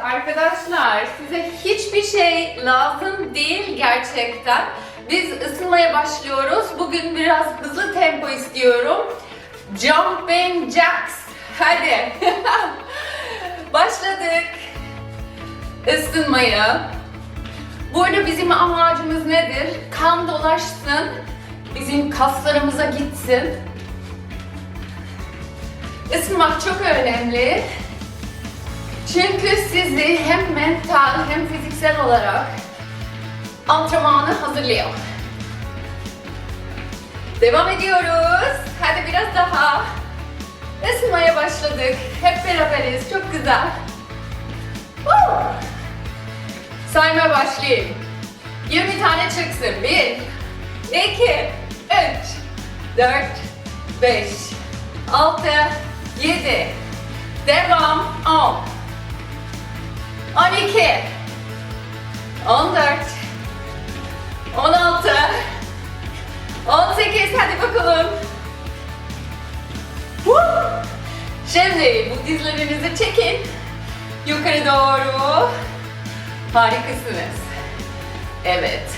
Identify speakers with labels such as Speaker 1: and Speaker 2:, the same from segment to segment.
Speaker 1: Arkadaşlar size hiçbir şey lazım değil gerçekten. Biz ısınmaya başlıyoruz. Bugün biraz hızlı tempo istiyorum. Jumping jacks. Hadi. Başladık. Isınmaya. Burada bizim amacımız nedir? Kan dolaşsın. Bizim kaslarımıza gitsin. Isınmak çok önemli. Çünkü sizi hem mental hem fiziksel olarak antrenmanı hazırlıyor. Devam ediyoruz. Hadi biraz daha. Isınmaya başladık. Hep beraberiz. Çok güzel. Woo! Saymaya başlayayım. 20 tane çıksın. 1, 2, 3, 4, 5, 6, 7. Devam. 10. 12 14 16 18 hadi bakalım. Woo! Şimdi bu dizlerinizi çekin. Yukarı doğru. Harikasınız. Evet.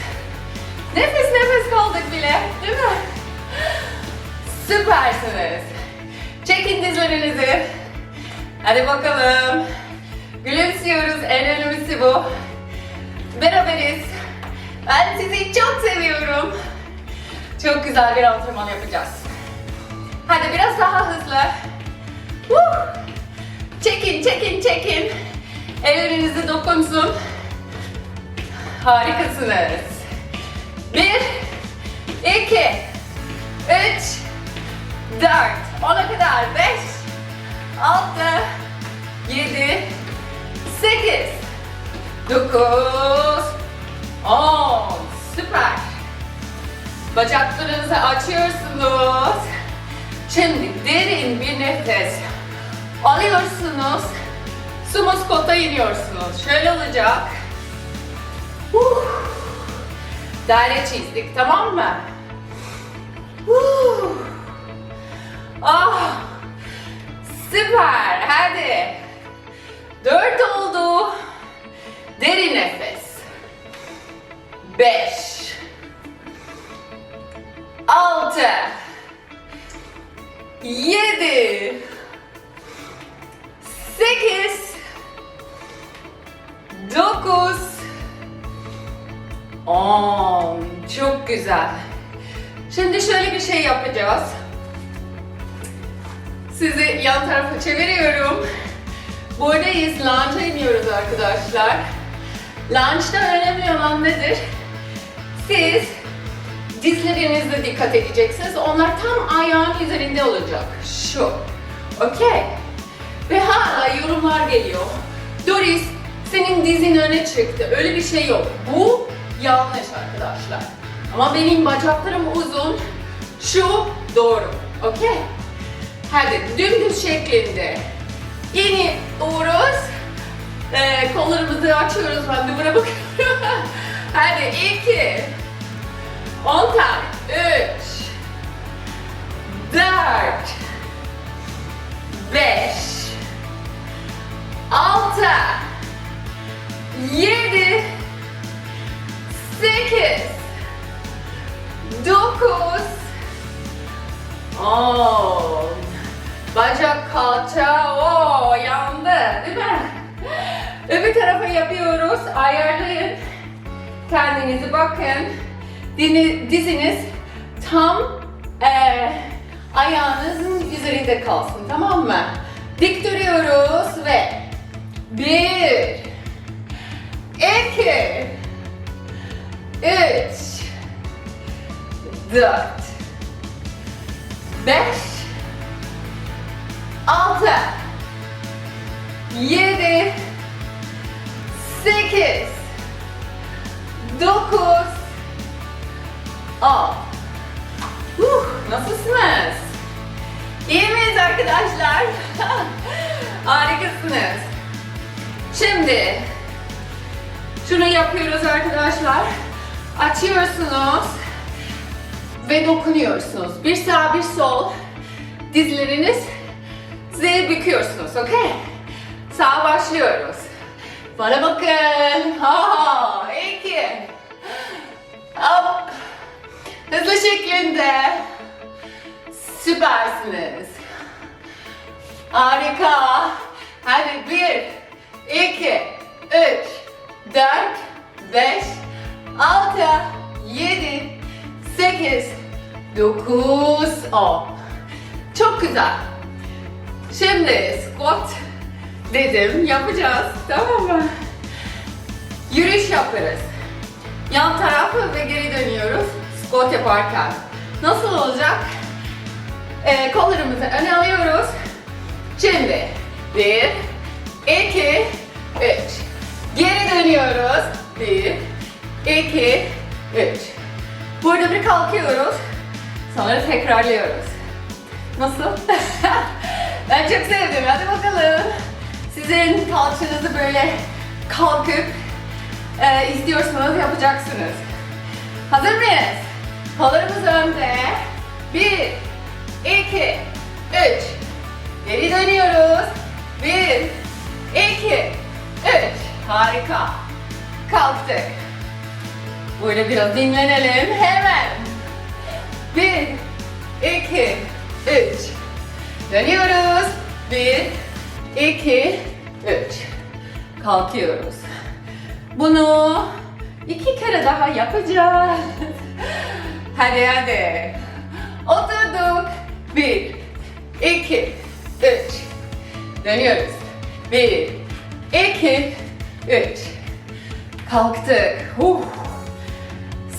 Speaker 1: Nefes nefes kaldık bile, değil mi? Süpersiniz. Çekin dizlerinizi. Hadi bakalım. Gülümsüyoruz. En önemlisi bu. Beraberiz. Ben sizi çok seviyorum. Çok güzel bir antrenman yapacağız. Hadi biraz daha hızlı. Woo! Çekin, çekin, çekin. Ellerinizi dokunsun. Harikasınız. Bir, iki, üç, dört, ona kadar beş, altı, yedi, sekiz, dokuz, on. Süper. Bacaklarınızı açıyorsunuz. Şimdi derin bir nefes alıyorsunuz. Sumo squat'a iniyorsunuz. Şöyle olacak. Huh. Daire çizdik tamam mı? Huh. Ah. Süper. Hadi. Dört oldu. Derin nefes. Beş. Altı. Yedi. Sekiz. Dokuz. On. Çok güzel. Şimdi şöyle bir şey yapacağız. Sizi yan tarafa çeviriyorum. Buradayız, lunge'a iniyoruz arkadaşlar. Lunge'da önemli olan nedir? Siz dizlerinizde dikkat edeceksiniz. Onlar tam ayağın üzerinde olacak. Şu. Okey. Ve hala yorumlar geliyor. Doris, senin dizin öne çıktı. Öyle bir şey yok. Bu yanlış arkadaşlar. Ama benim bacaklarım uzun. Şu doğru. Okey. Hadi dümdüz şeklinde. İniyoruz. Ee, kollarımızı açıyoruz. Ben buna bakıyorum. Hadi iki. On tane. Yapıyoruz. Ayarlayın. Kendinizi bakın. Diziniz tam eee, ayağınızın üzerinde kalsın. Tamam mı? Dik duruyoruz ve bir, iki, üç, dört, beş, altı, yedi, sekiz, dokuz, on. Huh, nasılsınız? İyi miyiz arkadaşlar? Harikasınız. Şimdi şunu yapıyoruz arkadaşlar. Açıyorsunuz ve dokunuyorsunuz. Bir sağ bir sol dizleriniz Z büküyorsunuz, okey? Sağa başlıyoruz. Bana bakın. Ha, iki. Hop. Hızlı şeklinde. Süpersiniz. Harika. Hadi bir, iki, üç, dört, beş, altı, yedi, sekiz, dokuz, on. Çok güzel. Şimdi squat dedim yapacağız tamam mı? Yürüyüş yaparız. Yan tarafı ve geri dönüyoruz squat yaparken. Nasıl olacak? Ee, kollarımızı öne alıyoruz. Şimdi bir, iki, üç. Geri dönüyoruz. Bir, iki, üç. Burada bir kalkıyoruz. Sonra tekrarlıyoruz. Nasıl? ben çok sevdim. Hadi bakalım. Sizin kalçanızı böyle kalkıp e, istiyorsanız yapacaksınız. Hazır mıyız? Kollarımız önde. Bir, iki, üç. Geri dönüyoruz. Bir, iki, üç. Harika. Kalktık. Böyle biraz dinlenelim. Hemen. Bir, iki, üç. Dönüyoruz. Bir, iki, üç. Kalkıyoruz. Bunu iki kere daha yapacağız. Hadi hadi. Oturduk. Bir, iki, üç. Dönüyoruz. Bir, iki, üç. Kalktık. Uh.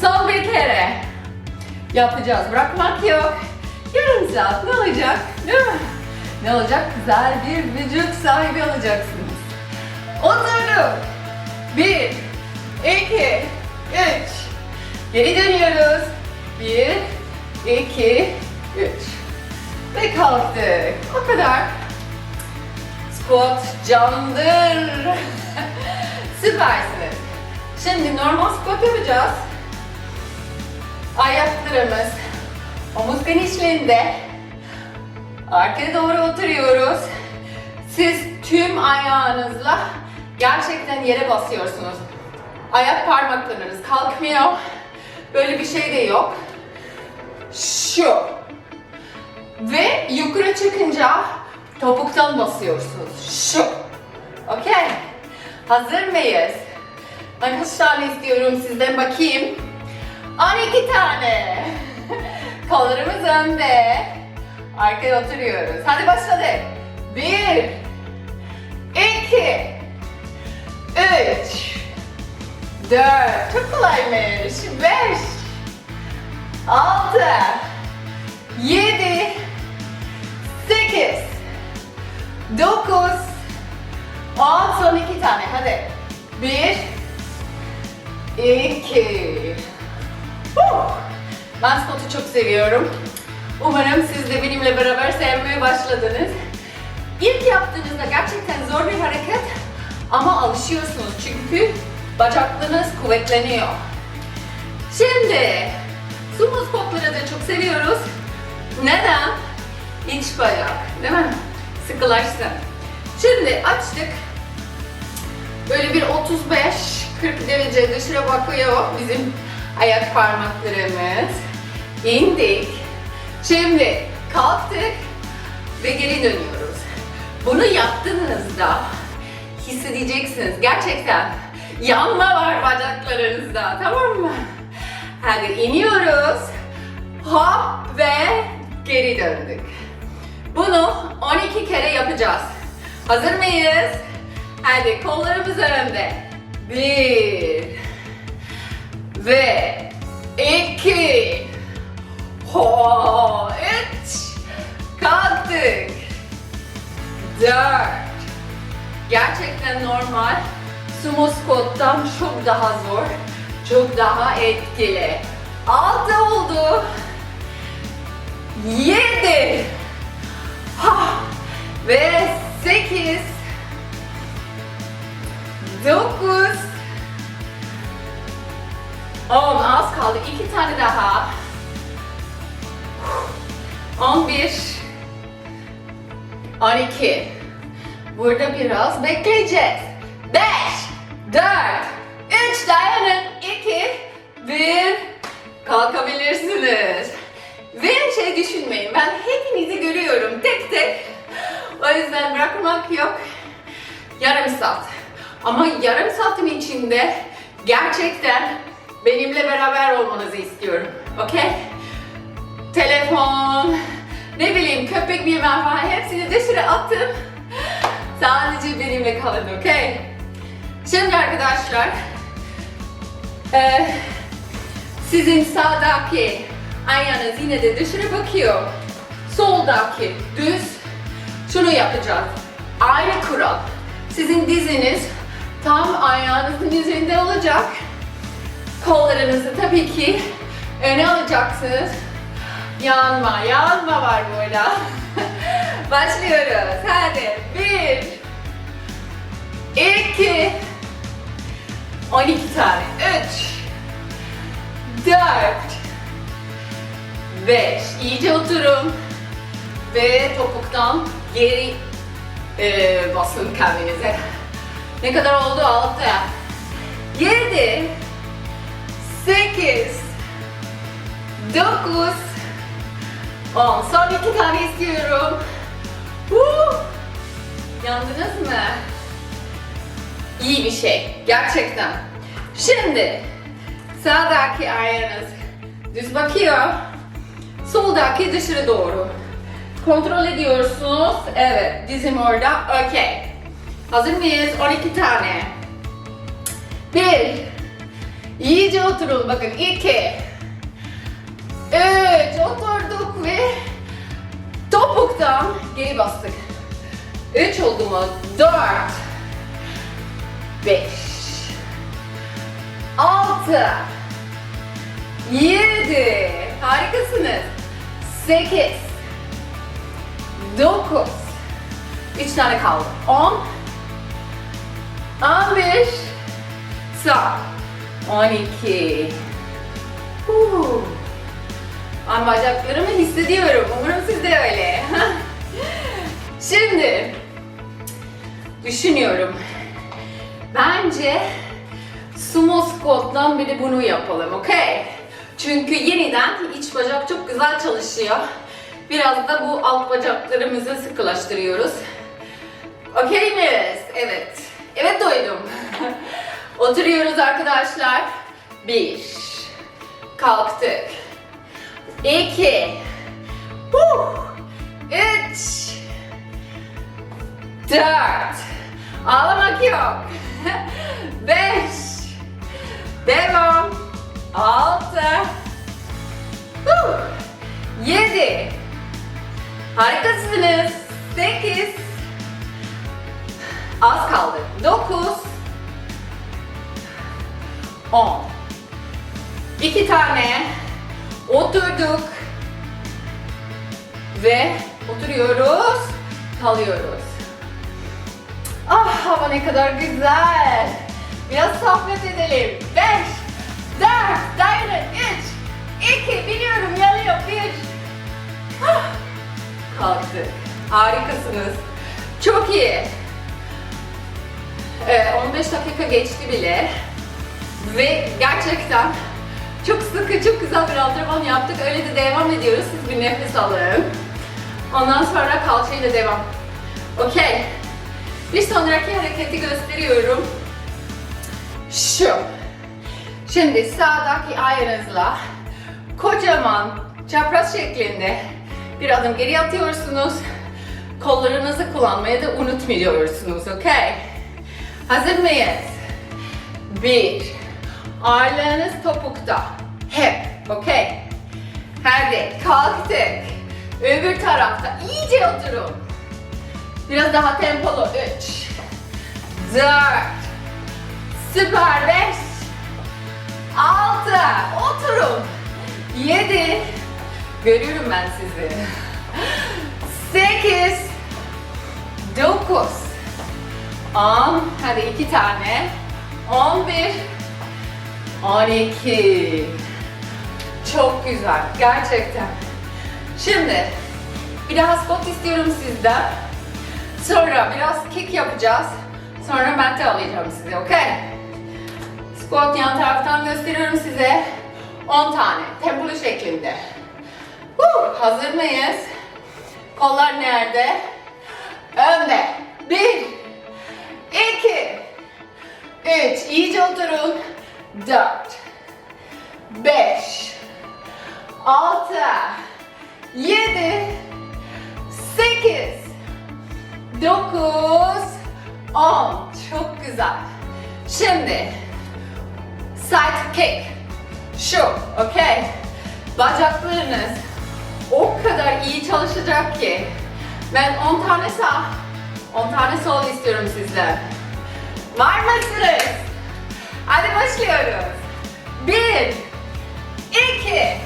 Speaker 1: Son bir kere. Yapacağız. Bırakmak yok. Yarım saat ne olacak? Değil mi? Ne olacak? Güzel bir vücut sahibi olacaksınız. Oturduk. Bir, iki, üç. Geri dönüyoruz. Bir, iki, üç. Ve kalktık. O kadar. Squat candır. Süpersiniz. Şimdi normal squat yapacağız. Ayaklarımız omuz genişliğinde. Arkaya doğru oturuyoruz. Siz tüm ayağınızla gerçekten yere basıyorsunuz. Ayak parmaklarınız kalkmıyor. Böyle bir şey de yok. Şu. Ve yukarı çıkınca topuktan basıyorsunuz. Şu. Okey. Hazır mıyız? Ben kaç tane istiyorum sizden bakayım. 12 tane. Kollarımız önde. Arkaya oturuyoruz. Hadi başladık. Bir, iki, üç, dört. Çok kolaymış. Beş, altı, yedi, sekiz, dokuz, on. Son iki tane. Hadi. Bir, iki. Ben spotu çok seviyorum. Umarım siz de benimle beraber sevmeye başladınız. İlk yaptığınızda gerçekten zor bir hareket ama alışıyorsunuz çünkü bacaklarınız kuvvetleniyor. Şimdi sumo squatları da çok seviyoruz. Neden? İç bacak, değil mi? Sıkılaşsın. Şimdi açtık. Böyle bir 35-40 derece dışarı bakıyor bizim ayak parmaklarımız. İndik. Şimdi kalktık ve geri dönüyoruz. Bunu yaptığınızda hissedeceksiniz. Gerçekten yanma var bacaklarınızda. Tamam mı? Hadi iniyoruz. Hop ve geri döndük. Bunu 12 kere yapacağız. Hazır mıyız? Hadi kollarımız önde. Bir ve iki ho üç. Kalktık. Dört. Gerçekten normal. Sumo squat'tan çok daha zor. Çok daha etkili. Altı oldu. Yedi. Ha. Ve sekiz. Dokuz. 10 az kaldı. 2 12. Burada biraz bekleyeceğiz. 5, 4, 3 dayanın. 2, 1. Kalkabilirsiniz. Ve şey düşünmeyin. Ben hepinizi görüyorum tek tek. O yüzden bırakmak yok. Yarım saat. Ama yarım saatin içinde gerçekten benimle beraber olmanızı istiyorum. Okey? Telefon, ne bileyim köpek bilmem falan hepsini dışarı atın. Sadece benimle kalın, okey? Şimdi arkadaşlar, eee, sizin sağdaki ayağınız yine de dışarı bakıyor. Soldaki düz. Şunu yapacağız. Aynı kural. Sizin diziniz tam ayağınızın üzerinde olacak. Kollarınızı tabii ki öne alacaksınız. Yanma, yanma var burada. Başlıyoruz. Hadi. Bir. iki, on iki tane. Üç. Dört. Beş. İyice oturun. Ve topuktan geri e, basın kendinize. Ne kadar oldu? Altı. Yedi. Sekiz. Dokuz. On. Son iki tane istiyorum. Woo! Yandınız mı? İyi bir şey. Gerçekten. Şimdi sağdaki ayağınız düz bakıyor. Soldaki dışarı doğru. Kontrol ediyorsunuz. Evet, dizim orada. Okey. Hazır mıyız? 12 tane. Bir. İyice oturun. Bakın. iki. Üç. Oturduk ve topuktan geri bastık. Üç oldu mu? Dört. Beş. Altı. Yedi. Harikasınız. Sekiz. Dokuz. Üç tane kaldı. On. On bir. Sağ. On iki. An bacaklarımı hissediyorum. Umarım siz de öyle. Şimdi düşünüyorum. Bence sumo squat'tan biri bunu yapalım, okey? Çünkü yeniden iç bacak çok güzel çalışıyor. Biraz da bu alt bacaklarımızı sıkılaştırıyoruz. Okey miyiz? Evet. Evet duydum. Oturuyoruz arkadaşlar. Bir. Kalktık. İki. Huh. Üç. Dört. Ağlamak yok. Beş. Devam. Altı. Huh. Yedi. Harikasınız. Sekiz. Az kaldı. Dokuz. On. İki tane. Oturduk. Ve oturuyoruz. Kalıyoruz. Ah hava ne kadar güzel. Biraz sohbet edelim. Beş, dört, dayanın. Üç, iki, biliyorum yanıyor. Bir. Ah, kalktı. Harikasınız. Çok iyi. Ee, 15 dakika geçti bile. Ve gerçekten çok sıkı, çok güzel bir antrenman yaptık. Öyle de devam ediyoruz. Siz bir nefes alın. Ondan sonra kalçayla devam. Okey. Bir sonraki hareketi gösteriyorum. Şu. Şimdi sağdaki ayağınızla kocaman çapraz şeklinde bir adım geri atıyorsunuz. Kollarınızı kullanmayı da unutmuyorsunuz, okey? Hazır mıyız? Bir. Ağırlığınız topukta. Hep, okey? Hadi kalktık. Öbür tarafta iyice oturun. Biraz daha tempolu. Üç. Dört. Süper. Beş. Altı. Oturun. Yedi. Görüyorum ben sizi. Sekiz. Dokuz. On. Hadi iki tane. On bir. On iki. Çok güzel. Gerçekten. Şimdi bir daha squat istiyorum sizden. Sonra biraz kick yapacağız. Sonra mente alacağım size, okey? Squat yan taraftan gösteriyorum size. 10 tane, tempolu şeklinde. Woo, hazır mıyız? Kollar nerede? Önde. Bir, iki, 3, iyice oturun. 4, 5, 6, 7, 8, 9, 10. Çok güzel. Şimdi side kick. Şu, okey. Bacaklarınız o kadar iyi çalışacak ki ben 10 tane sağ, 10 tane sol istiyorum sizden. Var mısınız? Hadi başlıyoruz. 1 2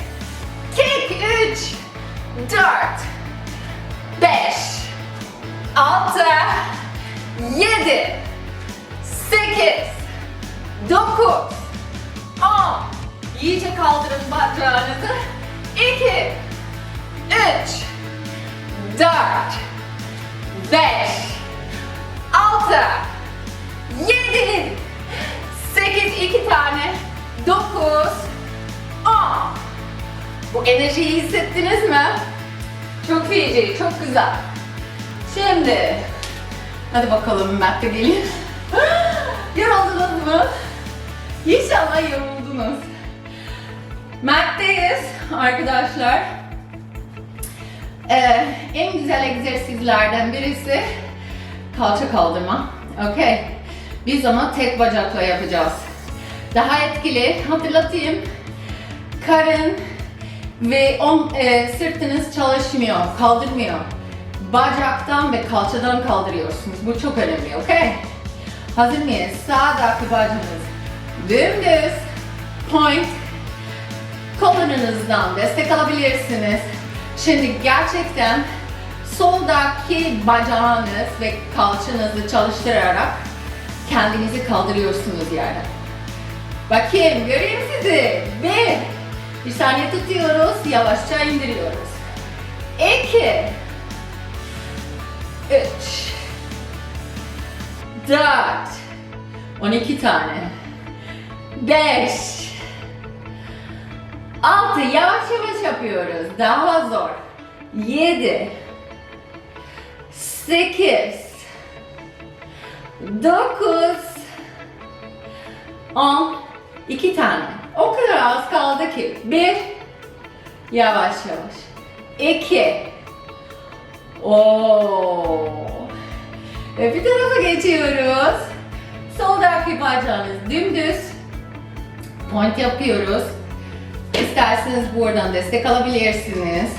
Speaker 1: kick 3 4 5 6 7 8 9 10 İyice kaldırın bacağınızı. 2 3 4 5 6 Bu enerjiyi hissettiniz mi? Çok feci, çok güzel. Şimdi hadi bakalım Mert gelin. Yoruldunuz mu? İnşallah yoruldunuz. Mert'teyiz arkadaşlar. Ee, en güzel egzersizlerden birisi kalça kaldırma. Okey. Biz ama tek bacakla yapacağız. Daha etkili. Hatırlatayım. Karın ve on, e, sırtınız çalışmıyor, kaldırmıyor. Bacaktan ve kalçadan kaldırıyorsunuz. Bu çok önemli, okey? Hazır mıyız? Sağdaki bacağınız dümdüz, point, kolunuzdan destek alabilirsiniz. Şimdi gerçekten soldaki bacağınız ve kalçanızı çalıştırarak kendinizi kaldırıyorsunuz yerden. Bakayım, göreyim sizi. Bir, bir saniye tutuyoruz, yavaşça indiriyoruz. İki, üç, dört, on iki tane, beş, altı, yavaş yavaş yapıyoruz, daha zor. Yedi, sekiz, dokuz, on, iki tane. O kadar az kaldı ki. Bir, yavaş yavaş. İki, Oo. Bir tarafa geçiyoruz. Soldaki bacağınız dümdüz. Point yapıyoruz. İsterseniz buradan destek alabilirsiniz.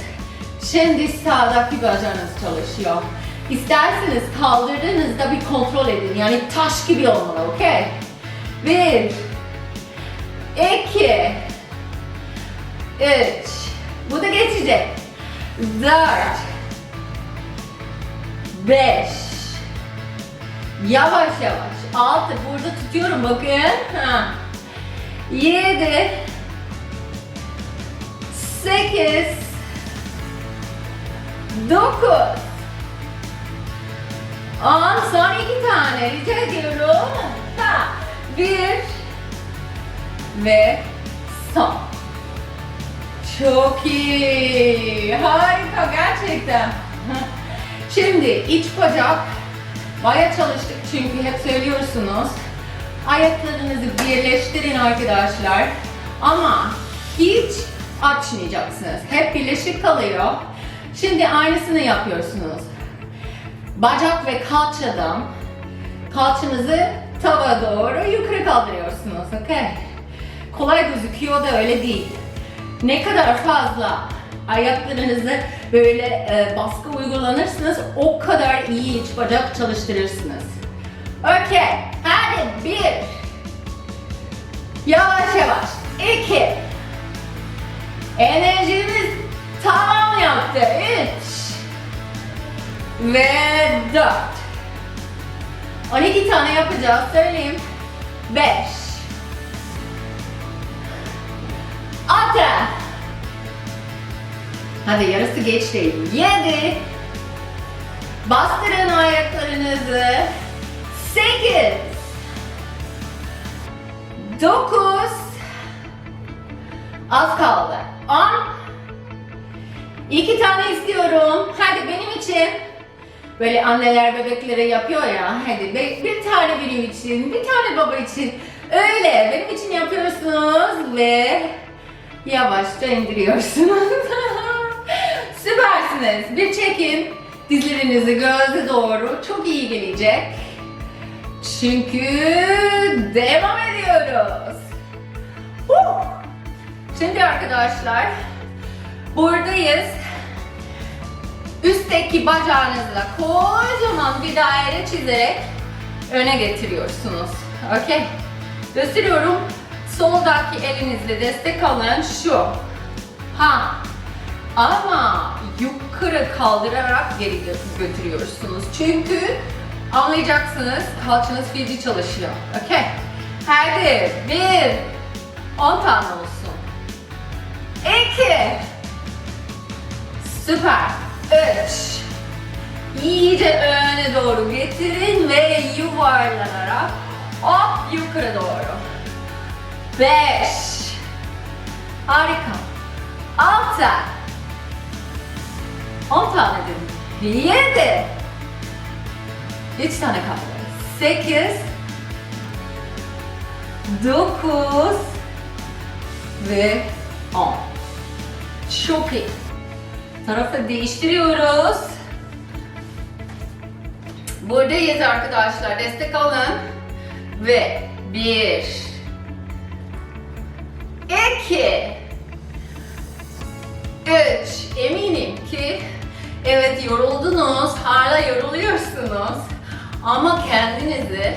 Speaker 1: Şimdi sağdaki bacağınız çalışıyor. İsterseniz kaldırdığınızda bir kontrol edin. Yani taş gibi olmalı, okey? Bir, iki, üç. Bu da geçecek. Dört, beş. Yavaş yavaş. Altı. Burada tutuyorum bakın. Ha. Yedi. Sekiz. Dokuz. On. Son iki tane. Rica ediyorum. Ha. Bir. Ve son. Çok iyi. Harika gerçekten. Şimdi iç bacak baya çalıştık çünkü hep söylüyorsunuz. Ayaklarınızı birleştirin arkadaşlar. Ama hiç açmayacaksınız. Hep birleşik kalıyor. Şimdi aynısını yapıyorsunuz. Bacak ve kalçadan kalçanızı tava doğru yukarı kaldırıyorsunuz. Okey. Kolay gözüküyor da öyle değil. Ne kadar fazla ayaklarınızı böyle e, baskı uygulanırsınız o kadar iyi iç bacak çalıştırırsınız. Okey. Hadi bir. Yavaş yavaş. İki. Enerjimiz tamam yaptı. Üç. Ve dört. 12 tane yapacağız. Söyleyeyim. Beş. Altı. Hadi yarısı geçti. Yedi. Bastırın ayaklarınızı. Sekiz. Dokuz. Az kaldı. On. İki tane istiyorum. Hadi benim için. Böyle anneler bebeklere yapıyor ya. Hadi bir tane benim için, bir tane baba için. Öyle benim için yapıyorsunuz ve yavaşça indiriyorsunuz. Süpersiniz. Bir çekin. Dizlerinizi göze doğru. Çok iyi gelecek. Çünkü devam ediyoruz. Şimdi arkadaşlar buradayız. Üstteki bacağınızla kocaman bir daire çizerek öne getiriyorsunuz. Okey. Gösteriyorum. Soldaki elinizle destek alın şu. Ha. Ama yukarı kaldırarak geri gö- götürüyorsunuz. Çünkü anlayacaksınız kalçanız feci çalışıyor. Okey. Hadi. Bir. On tane olsun. İki. Süper. Üç. İyice öne doğru getirin ve yuvarlanarak hop yukarı doğru. Beş. Harika. Altı. On tane dedim. Yedi. Üç tane kaldı. Sekiz. Dokuz. Ve on. Çok iyi. Tarafı değiştiriyoruz. Buradayız arkadaşlar. Destek alın. Ve bir, iki, üç. Eminim ki evet yoruldunuz. Hala yoruluyorsunuz. Ama kendinizi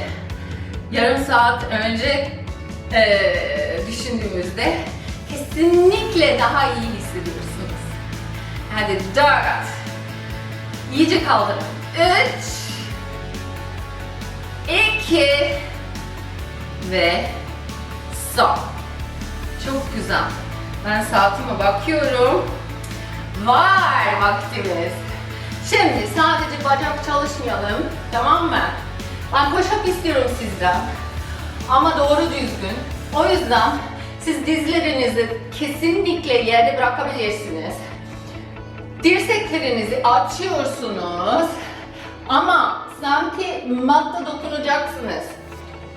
Speaker 1: yarım saat önce eee düşündüğümüzde kesinlikle daha iyi hissediyorsunuz. Hadi dört. İyice kaldırın. Üç. iki ve son. Çok güzel. Ben saatime bakıyorum. Var vaktimiz. Şimdi sadece bacak çalışmayalım. Tamam mı? Ben push-up istiyorum sizden. Ama doğru düzgün. O yüzden siz dizlerinizi kesinlikle yerde bırakabilirsiniz. Dirseklerinizi açıyorsunuz. Ama sanki matta dokunacaksınız.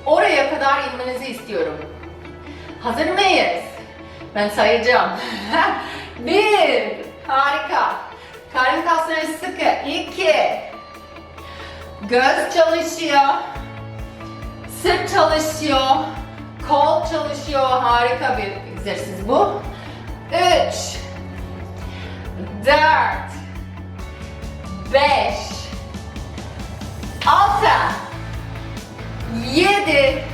Speaker 1: Oraya kadar inmenizi istiyorum. Hazır mıyız? Ben sayacağım. Bir. Harika. Karın kasları sıkı. İki. Göz çalışıyor. Sırt çalışıyor. Kol çalışıyor. Harika bir egzersiz bu. Üç. Dört. Beş. Altı. Yedi.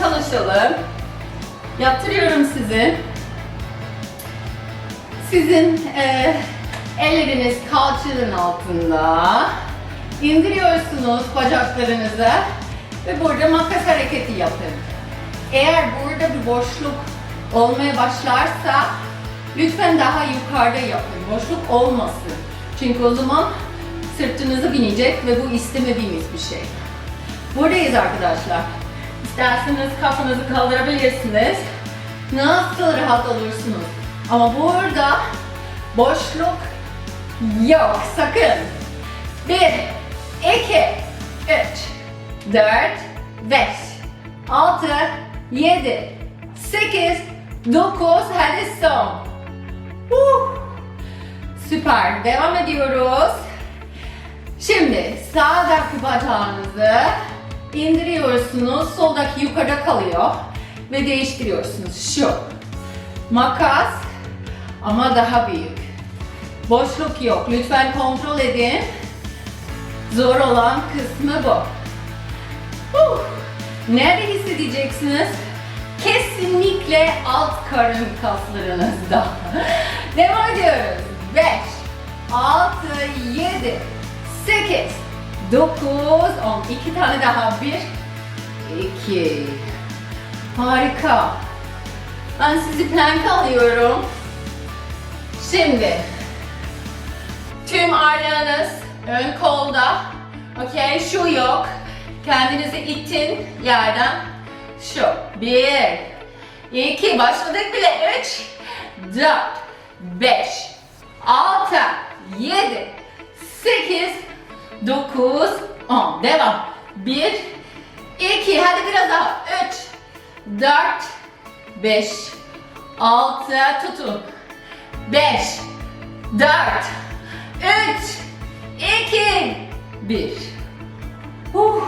Speaker 1: Çalışalım. Yaptırıyorum sizi. Sizin e, elleriniz kalçanın altında. İndiriyorsunuz bacaklarınızı ve burada makas hareketi yapın. Eğer burada bir boşluk olmaya başlarsa lütfen daha yukarıda yapın. Boşluk olmasın. Çünkü o zaman sırtınızı binecek ve bu istemediğimiz bir şey. Buradayız arkadaşlar. İsterseniz kafanızı kaldırabilirsiniz. Nasıl rahat olursunuz. Ama burada boşluk yok sakın. 1, 2, 3, 4, 5, 6, 7, 8, 9, hadi son. Uh. Süper, devam ediyoruz. Şimdi sağdaki bacağınızı indiriyorsunuz, soldaki yukarıda kalıyor ve değiştiriyorsunuz. Şu makas ama daha büyük. Boşluk yok. Lütfen kontrol edin. Zor olan kısmı bu. Huh. Nerede hissedeceksiniz? Kesinlikle alt karın kaslarınızda. Devam ediyoruz. 5, 6, 7, 8, 9, 10. İki tane daha. 1, 2. Harika. Ben sizi plank alıyorum. Şimdi tüm ağırlığınız ön kolda. Okey, şu yok. Kendinizi itin yerden. Şu. Bir. iki. Başladık bile. Üç. Dört. Beş. Altı. Yedi. Sekiz. Dokuz. On. Devam. Bir. iki. Hadi biraz daha. Üç. Dört. Beş. Altı. Tutun. Beş. Dört. Üç. iki, Bir. Uh.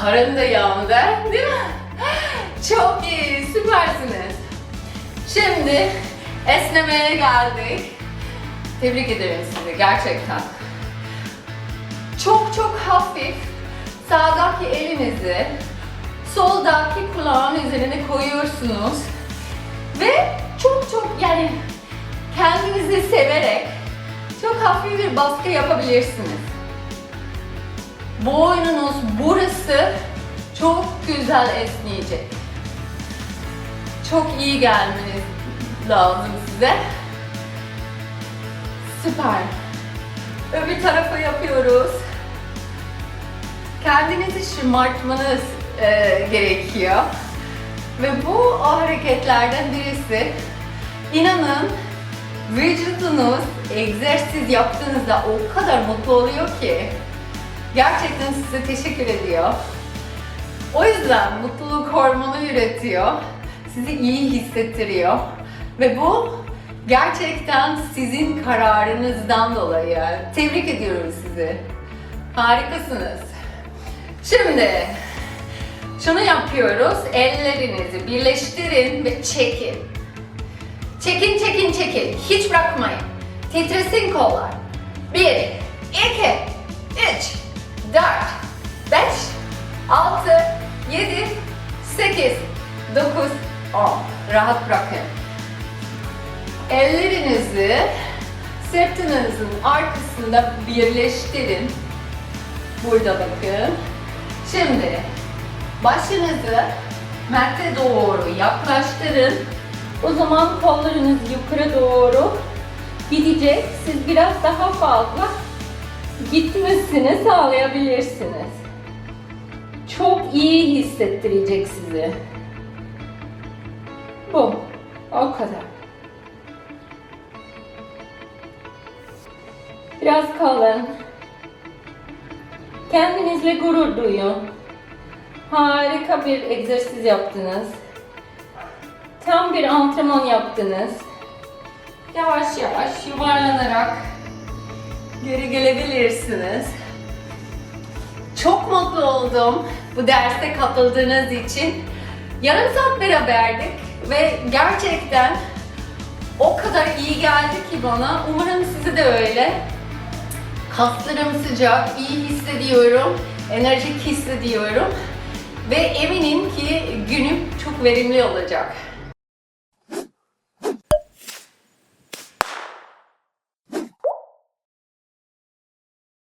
Speaker 1: Karın da yandı, değil mi? Çok iyi, süpersiniz. Şimdi esnemeye geldik. Tebrik ederim sizi gerçekten. Çok çok hafif sağdaki elinizi soldaki kulağın üzerine koyuyorsunuz ve çok çok yani kendinizi severek çok hafif bir baskı yapabilirsiniz. Boynunuz burası çok güzel esneyecek. Çok iyi gelmeniz lazım size. Süper. Öbür tarafa yapıyoruz. Kendinizi şımartmanız e, gerekiyor. Ve bu o hareketlerden birisi. İnanın vücudunuz egzersiz yaptığınızda o kadar mutlu oluyor ki gerçekten size teşekkür ediyor. O yüzden mutluluk hormonu üretiyor. Sizi iyi hissettiriyor. Ve bu gerçekten sizin kararınızdan dolayı. Tebrik ediyorum sizi. Harikasınız. Şimdi şunu yapıyoruz. Ellerinizi birleştirin ve çekin. Çekin, çekin, çekin. Hiç bırakmayın. Titresin kollar. Bir, iki, üç, dört, beş, altı, yedi, sekiz, dokuz, on. Rahat bırakın. Ellerinizi sırtınızın arkasında birleştirin. Burada bakın. Şimdi başınızı mette doğru yaklaştırın. O zaman kollarınız yukarı doğru gidecek. Siz biraz daha fazla gitmesini sağlayabilirsiniz. Çok iyi hissettirecek sizi. Bu. O kadar. Biraz kalın. Kendinizle gurur duyun. Harika bir egzersiz yaptınız. Tam bir antrenman yaptınız. Yavaş yavaş yuvarlanarak geri gelebilirsiniz. Çok mutlu oldum bu derste katıldığınız için. Yarım saat beraberdik ve gerçekten o kadar iyi geldi ki bana. Umarım size de öyle. Kaslarım sıcak, iyi hissediyorum, enerjik hissediyorum ve eminim ki günüm çok verimli olacak.